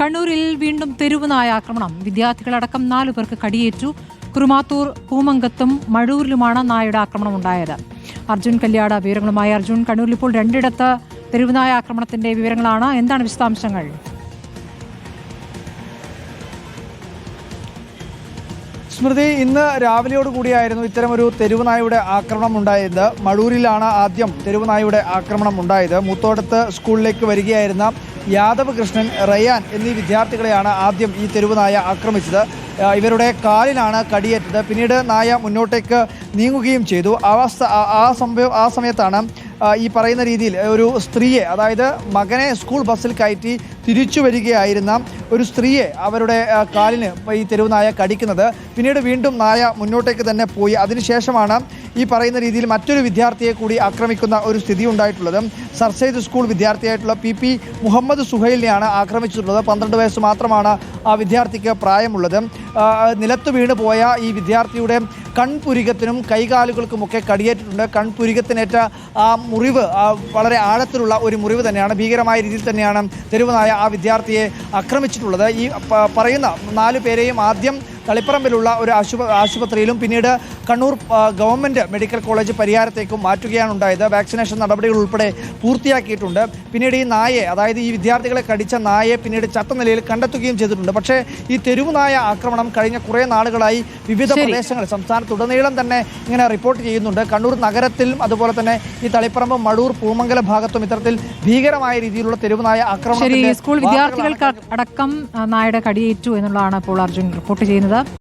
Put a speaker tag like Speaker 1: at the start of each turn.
Speaker 1: കണ്ണൂരിൽ വീണ്ടും തെരുവുനായ ആക്രമണം. വിദ്യാർത്ഥികളടക്കം നാലു പേർക്ക് കടിയേറ്റു. കുറുമാത്തൂർ പൂമങ്കത്തും മഴൂരിലുമാണ് നായയുടെ ആക്രമണം ഉണ്ടായത് അർജുൻ കല്യാട വിവരങ്ങളുമായി. അർജുൻ കണ്ണൂരിൽ ഇപ്പോൾ രണ്ടിടത്ത് തെരുവുനായ ആക്രമണത്തിന്റെ വിവരങ്ങളാണ്. എന്താണ് വിശദാംശങ്ങൾ?
Speaker 2: സ്മൃതി ഇന്ന് രാവിലെയോട് കൂടിയായിരുന്നു ഇത്തരമൊരു തെരുവുനായുടെ ആക്രമണം ഉണ്ടായത്. മഴൂരിലാണ് ആദ്യം തെരുവുനായുടെ ആക്രമണം ഉണ്ടായത്. മൂത്തോടത്ത് സ്കൂളിലേക്ക് വരികയായിരുന്ന യാദവ് കൃഷ്ണൻ റയാൻ എന്നീ വിദ്യാർത്ഥികളെയാണ് ആദ്യം ഈ തെരുവുനായ ആക്രമിച്ചത്. ഇവരുടെ കാലിലാണ് കടിയേറ്റത്. പിന്നീട് നായ മുന്നോട്ടേക്ക് നീങ്ങുകയും ചെയ്തു. അവസ്ഥ ആ സംഭവം ആ സമയത്താണ് ഈ പറയുന്ന രീതിയിൽ ഒരു സ്ത്രീയെ അതായത് മകനെ സ്കൂൾ ബസ്സിൽ കയറ്റി തിരിച്ചു വരികയായിരുന്ന ഒരു സ്ത്രീയെ അവരുടെ കാലിന് ഈ തെരുവ് നായ കടിക്കുന്നത്. പിന്നീട് വീണ്ടും നായ മുന്നോട്ടേക്ക് തന്നെ പോയി. അതിനുശേഷമാണ് ഈ പറയുന്ന രീതിയിൽ മറ്റൊരു വിദ്യാർത്ഥിയെ കൂടി ആക്രമിക്കുന്ന ഒരു സ്ഥിതി ഉണ്ടായിട്ടുള്ളത്. സർസൈദ് സ്കൂൾ വിദ്യാർത്ഥിയായിട്ടുള്ള പി പി മുഹമ്മദ് സുഹൈലിനെയാണ് ആക്രമിച്ചിട്ടുള്ളത്. പന്ത്രണ്ട് വയസ്സ് മാത്രമാണ് ആ വിദ്യാർത്ഥിക്ക് പ്രായമുള്ളത്. നിലത്ത് വീണ് പോയ ഈ വിദ്യാർത്ഥിയുടെ കൺപുരികത്തിനും കൈകാലുകൾക്കുമൊക്കെ കടിയേറ്റിട്ടുണ്ട്. കൺപുരികത്തിനേറ്റ ആ മുറിവ് വളരെ ആഴത്തിലുള്ള ഒരു മുറിവ് തന്നെയാണ്. ഭീകരമായ രീതിയിൽ തന്നെയാണ് ആ വിദ്യാർത്ഥിയെ ആക്രമിച്ചിട്ടുള്ളത്. ഈ പറയുന്ന നാല് പേരെയും ആദ്യം തളിപ്പറമ്പിലുള്ള ഒരു ആശുപ ആശുപത്രിയിലും പിന്നീട് കണ്ണൂർ ഗവൺമെന്റ് മെഡിക്കൽ കോളേജ് പരിഹാരത്തേക്കും മാറ്റുകയാണ് ഉണ്ടായത്. വാക്സിനേഷൻ നടപടികൾ ഉൾപ്പെടെ പൂർത്തിയാക്കിയിട്ടുണ്ട്. പിന്നീട് ഈ നായയെ അതായത് ഈ വിദ്യാർത്ഥികളെ കടിച്ച നായയെ പിന്നീട് ചത്ത നിലയിൽ കണ്ടെത്തുകയും ചെയ്തിട്ടുണ്ട്. പക്ഷേ ഈ തെരുവ് നായ ആക്രമണം കഴിഞ്ഞ കുറേ നാളുകളായി വിവിധ പ്രദേശങ്ങൾ സംസ്ഥാനത്തുടനീളം തന്നെ ഇങ്ങനെ റിപ്പോർട്ട് ചെയ്യുന്നുണ്ട്. കണ്ണൂർ നഗരത്തിലും അതുപോലെ തന്നെ ഈ തളിപ്പറമ്പ് മടൂർ പൂമംഗല ഭാഗത്തും ഇത്തരത്തിൽ ഭീകരമായ രീതിയിലുള്ള തെരുവ് നായ ആക്രമണം
Speaker 1: സ്കൂൾ വിദ്യാർത്ഥികൾക്ക് അടക്കം നായയുടെ കടിയേറ്റു എന്നുള്ളതാണ് ഇപ്പോൾ അർജുൻ റിപ്പോർട്ട് ചെയ്യുന്നത്.